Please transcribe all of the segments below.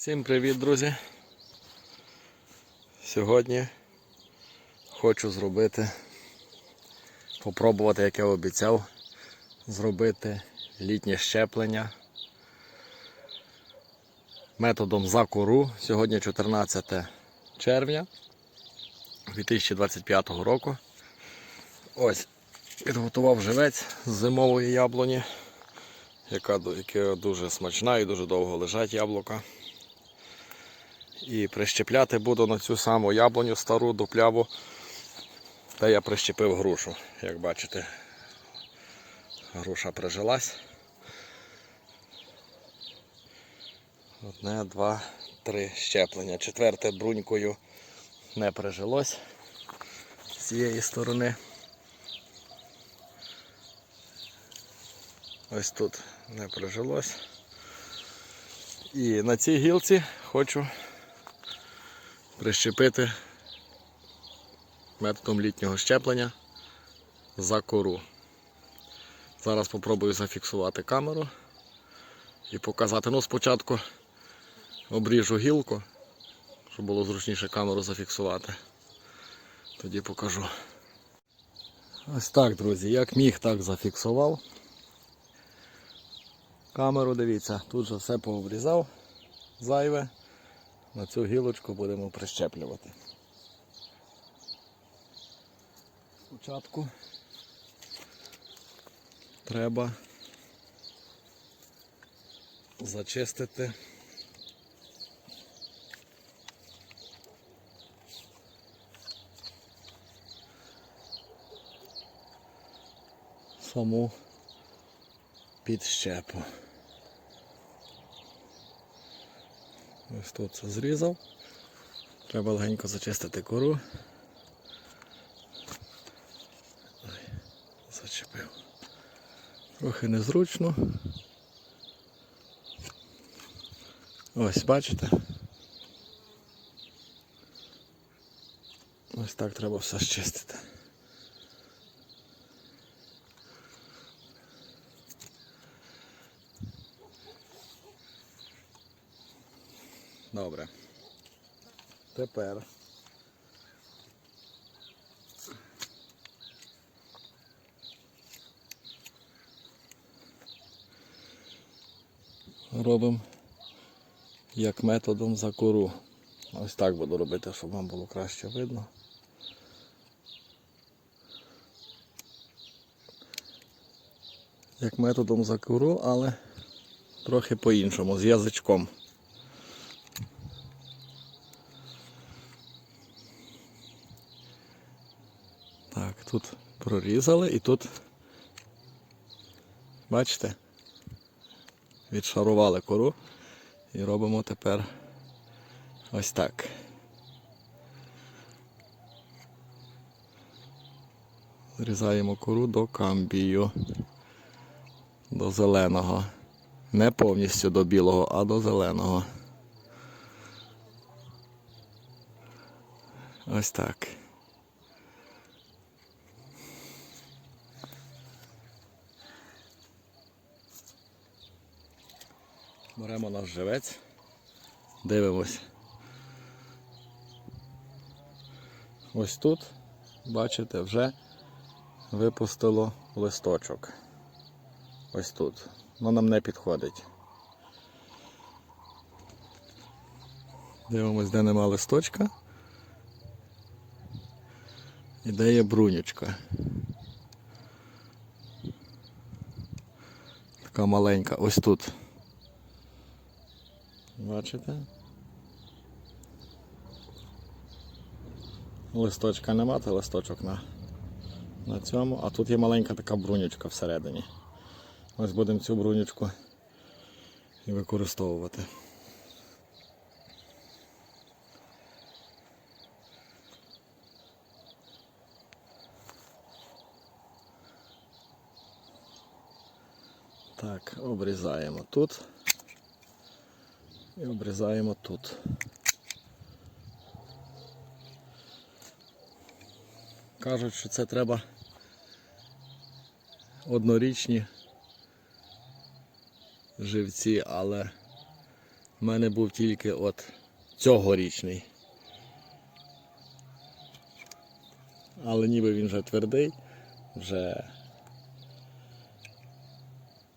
Всім привіт, друзі! Сьогодні хочу зробити, попробувати, як я обіцяв, зробити літнє щеплення методом закору. Сьогодні 14 червня 2025 року. Ось, підготував живець з зимової яблуні, яка, яка дуже смачна і дуже довго лежать яблука. І прищепляти буду на цю саму яблуню стару дупляву, де я прищепив грушу. Як бачите, груша прижилась. Одне, два, три щеплення. Четверте брунькою не прижилось з цієї сторони. Ось тут не прижилось. І на цій гілці хочу прищепити методом літнього щеплення за кору. Зараз спробую зафіксувати камеру і показати. Ну, спочатку обріжу гілку, щоб було зручніше камеру зафіксувати. Тоді покажу. Ось так, друзі, як міг, так зафіксував. Камеру дивіться, тут же все пообрізав зайве. На цю гілочку будемо прищеплювати. Спочатку треба зачистити саму підщепу. Ось тут це зрізав. Треба легенько зачистити кору. Ой, Зачепив. Трохи незручно. Ось, бачите? Ось так треба все зчистити. Добре. Тепер. Робимо як методом закору. Ось так буду робити, щоб вам було краще видно. Як методом закору, але трохи по-іншому, з язичком. Так, тут прорізали і тут, бачите, відшарували кору і робимо тепер ось так. Зрізаємо кору до камбію, до зеленого. Не повністю до білого, а до зеленого. Ось так. Беремо наш живець, дивимось. Ось тут, бачите, вже випустило листочок. Ось тут. Воно нам не підходить. Дивимось, де нема листочка. І де є брунючка. Така маленька, ось тут. Бачите? Листочка нема, це листочок на, на цьому, а тут є маленька така брунючка всередині. Ось будемо цю брунючку і використовувати. Так, обрізаємо тут і обрізаємо тут. Кажуть, що це треба однорічні живці, але У мене був тільки от цьогорічний. Але ніби він вже твердий, вже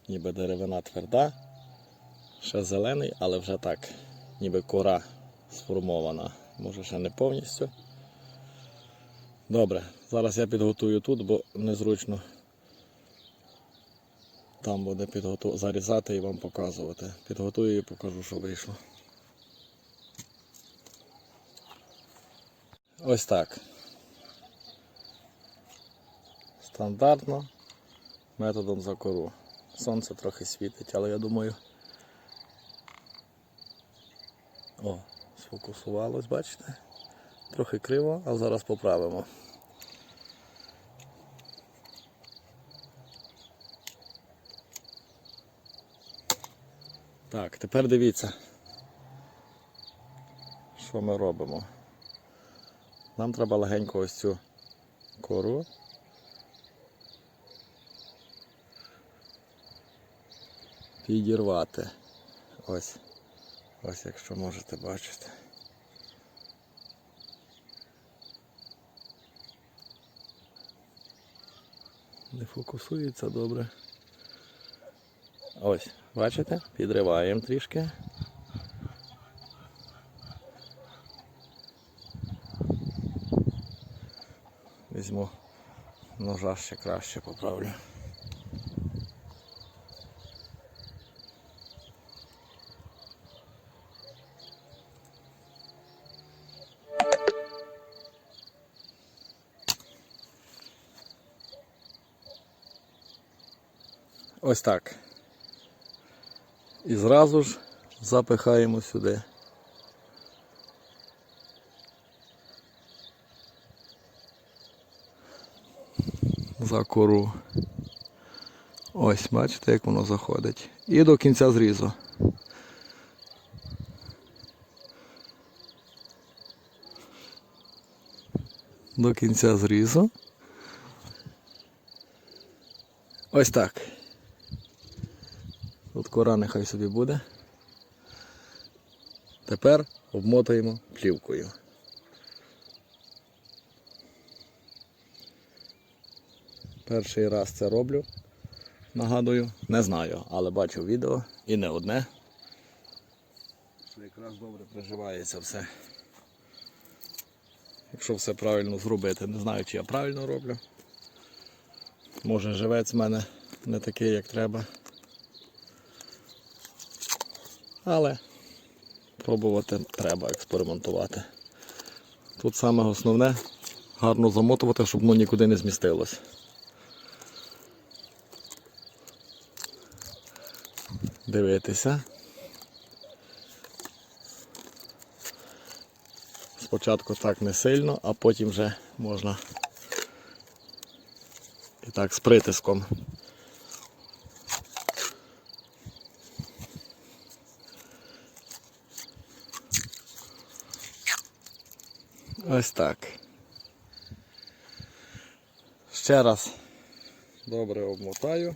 ніби деревина тверда, ще зелений, але вже так, ніби кора сформована. Може ще не повністю. Добре, зараз я підготую тут, бо незручно там буде підготу... зарізати і вам показувати. Підготую і покажу, що вийшло. Ось так. Стандартно методом за кору. Сонце трохи світить, але я думаю. О, сфокусувалось, бачите? Трохи криво, а зараз поправимо. Так, тепер дивіться, що ми робимо. Нам треба легенько ось цю кору. Підірвати. Ось. Ось якщо можете бачити. Не фокусується добре. Ось, бачите? Підриваємо трішки. Візьму ножа ще краще поправлю. Ось так. І зразу ж запихаємо сюди. За кору. Ось, бачите, як воно заходить. І до кінця зрізу. До кінця зрізу. Ось так. Кора нехай собі буде. Тепер обмотуємо плівкою. Перший раз це роблю. Нагадую, не знаю, але бачив відео і не одне. Що якраз добре приживається все. Якщо все правильно зробити, не знаю, чи я правильно роблю. Може живець в мене не такий, як треба. Але пробувати треба експериментувати. Тут саме основне гарно замотувати, щоб воно нікуди не змістилось. Дивитися. Спочатку так не сильно, а потім вже можна і так з притиском. Ось так. Ще раз добре обмотаю.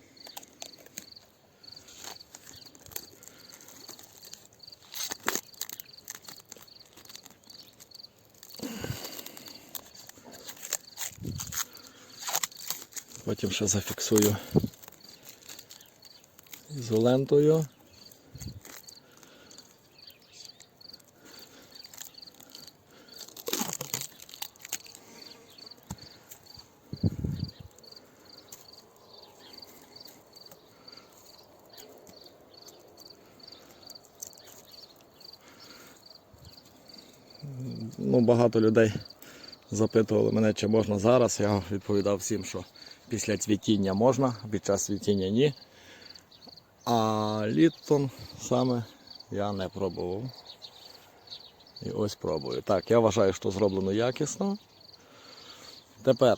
Потім ще зафіксую ізолентою. Ну, багато людей запитували мене, чи можна зараз. Я відповідав всім, що після цвітіння можна, під час цвітіння ні. А літом саме я не пробував. І ось пробую. Так, я вважаю, що зроблено якісно. Тепер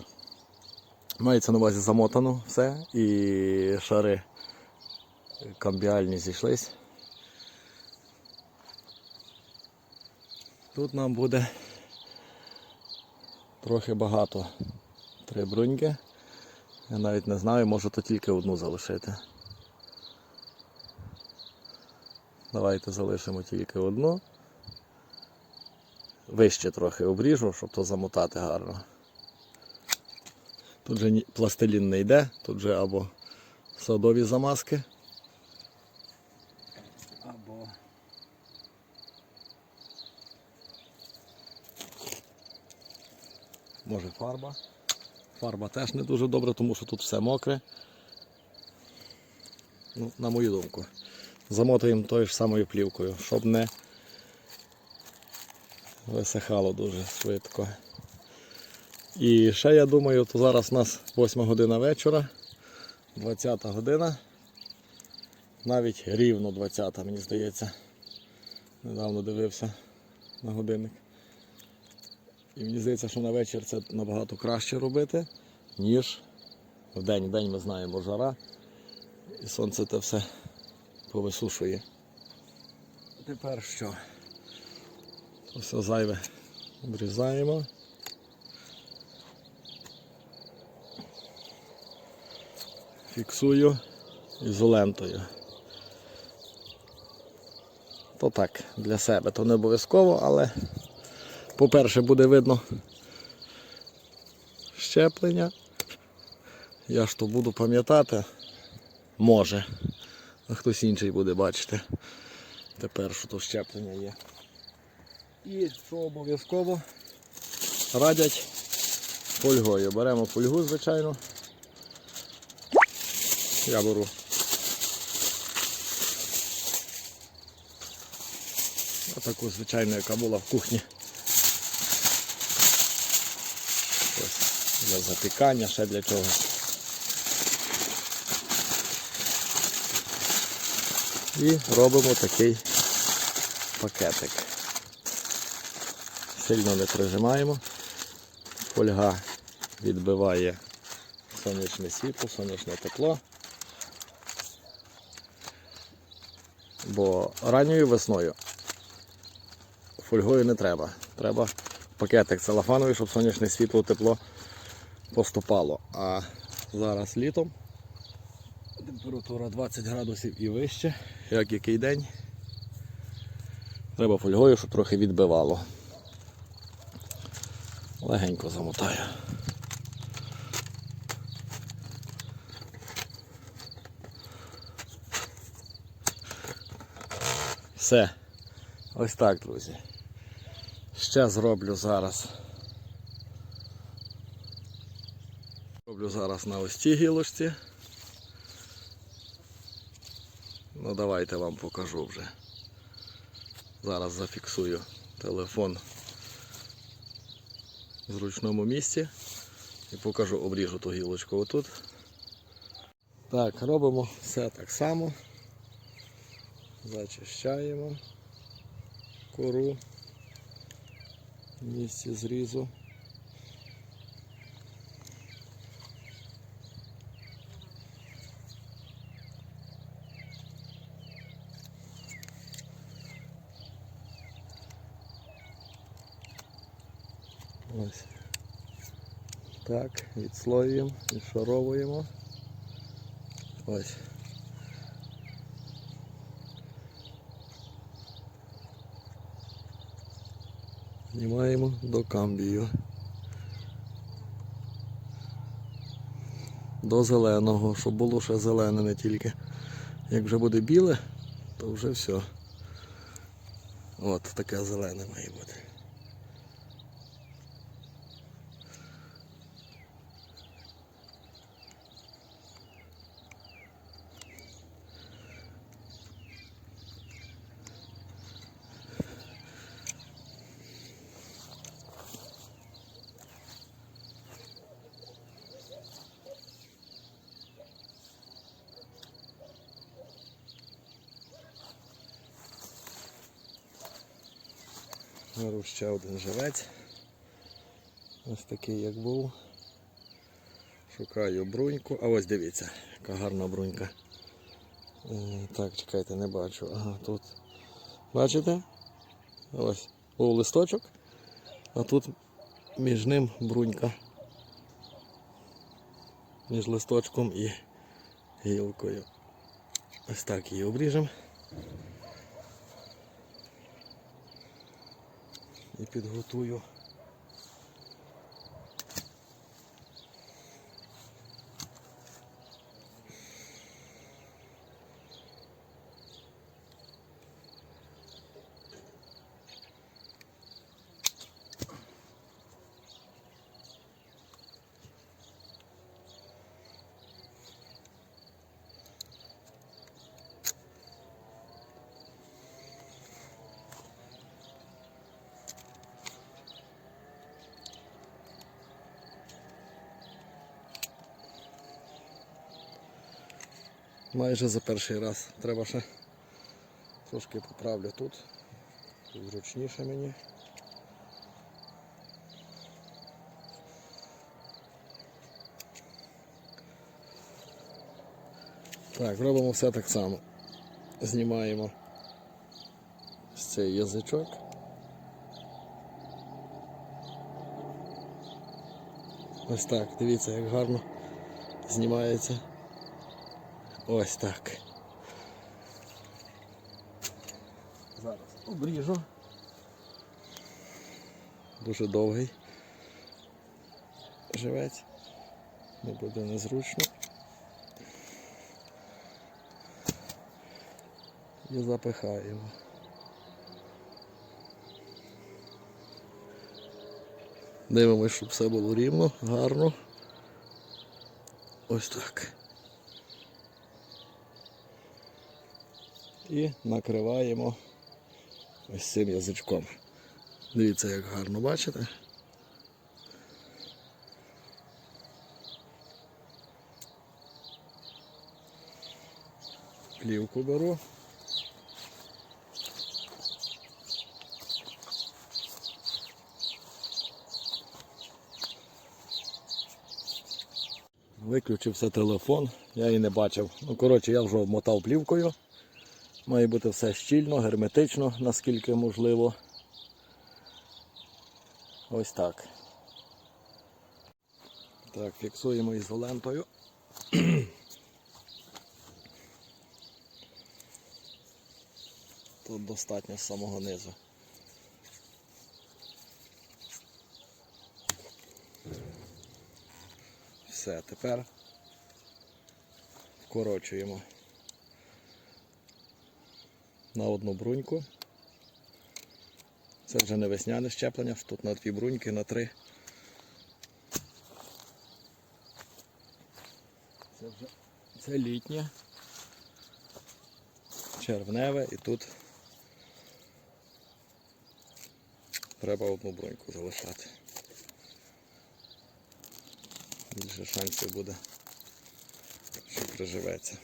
мається на увазі замотано все і шари камбіальні зійшлись. Тут нам буде трохи багато три бруньки. Я навіть не знаю, можу то тільки одну залишити. Давайте залишимо тільки одну. Вище трохи обріжу, щоб то замотати гарно. Тут же пластилін не йде, тут же або садові замазки. Може фарба. Фарба теж не дуже добре, тому що тут все мокре. Ну, на мою думку. Замотуємо тою ж самою плівкою, щоб не висихало дуже швидко. І ще я думаю, то зараз у нас 8 година вечора, 20 година. Навіть рівно 20, мені здається. Недавно дивився на годинник. І мені здається, що на вечір це набагато краще робити, ніж в день. В день ми знаємо жара. І сонце те все повисушує. Тепер що? Все зайве обрізаємо. Фіксую ізолентою. То так, для себе то не обов'язково, але по-перше, буде видно щеплення. Я ж то буду пам'ятати, може, а хтось інший буде бачити тепер, що то щеплення є. І що обов'язково радять фольгою. Беремо фольгу, звичайно. Я беру. Отаку звичайну, яка була в кухні. Ось, для запікання, ще для чогось. І робимо такий пакетик. Сильно не прижимаємо. Фольга відбиває сонячне світло, сонячне тепло. Бо ранньою весною фольгою не треба. Треба пакетик целофановий, щоб сонячне світло, тепло поступало. А зараз літом температура 20 градусів і вище, як який день. Треба фольгою, щоб трохи відбивало. Легенько замотаю. Все. Ось так, друзі. Ще зроблю зараз. Роблю зараз на ось цій гілочці. Ну давайте вам покажу вже. Зараз зафіксую телефон в зручному місці і покажу, обріжу ту гілочку отут. Так, робимо все так само. Зачищаємо кору в місці зрізу. Ось. Так, відслоюємо, відшаровуємо. Ось. Знімаємо до камбію. До зеленого, щоб було ще зелене не тільки. Як вже буде біле, то вже все. От таке зелене має бути. Беру ще один живець. Ось такий як був. Шукаю бруньку. А ось дивіться, яка гарна брунька. Е, Так, чекайте, не бачу. Ага, тут. Бачите? Ось. Був листочок, а тут між ним брунька. Між листочком і гілкою. Ось так її обріжемо. І підготую. Майже за перший раз. Треба ще трошки поправлю тут. Тут зручніше мені. Так, робимо все так само. Знімаємо з цей язичок. Ось так, дивіться, як гарно знімається. Ось так. Зараз обріжу. Дуже довгий. Живець. Не буде незручно. І запихаємо. Дивимось, щоб все було рівно, гарно. Ось так. І накриваємо ось цим язичком. Дивіться, як гарно бачите. Плівку беру. Виключився телефон, я її не бачив. Ну, коротше, я вже обмотав плівкою. Має бути все щільно, герметично, наскільки можливо. Ось так. Так, фіксуємо ізолентою. Тут достатньо з самого низу. Все, тепер вкорочуємо на одну бруньку. Це вже не весняне щеплення, тут на дві бруньки, на три. Це вже це літнє, червневе і тут треба одну бруньку залишати. Більше шансів буде, що приживеться.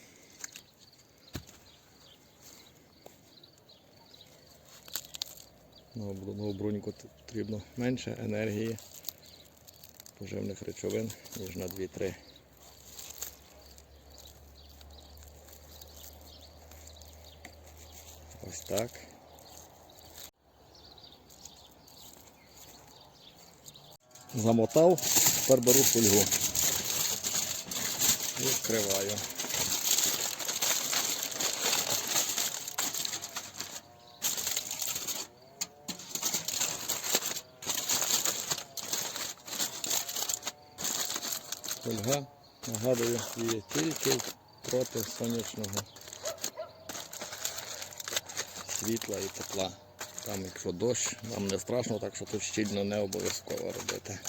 На обру- на обруньку потрібно менше енергії поживних речовин, ніж на 2-3. Ось так. Замотав, тепер беру фольгу. І вкриваю. Фольга, нагадую, є тільки проти сонячного світла і тепла. Там, якщо дощ, нам не страшно, так що тут щільно не обов'язково робити.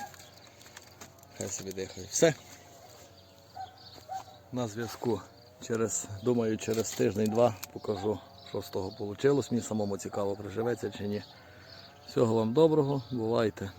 Хай собі дихає. Все. На зв'язку. Через, думаю, через тиждень-два покажу, що з того вийшло. Мені самому цікаво, приживеться чи ні. Всього вам доброго, бувайте.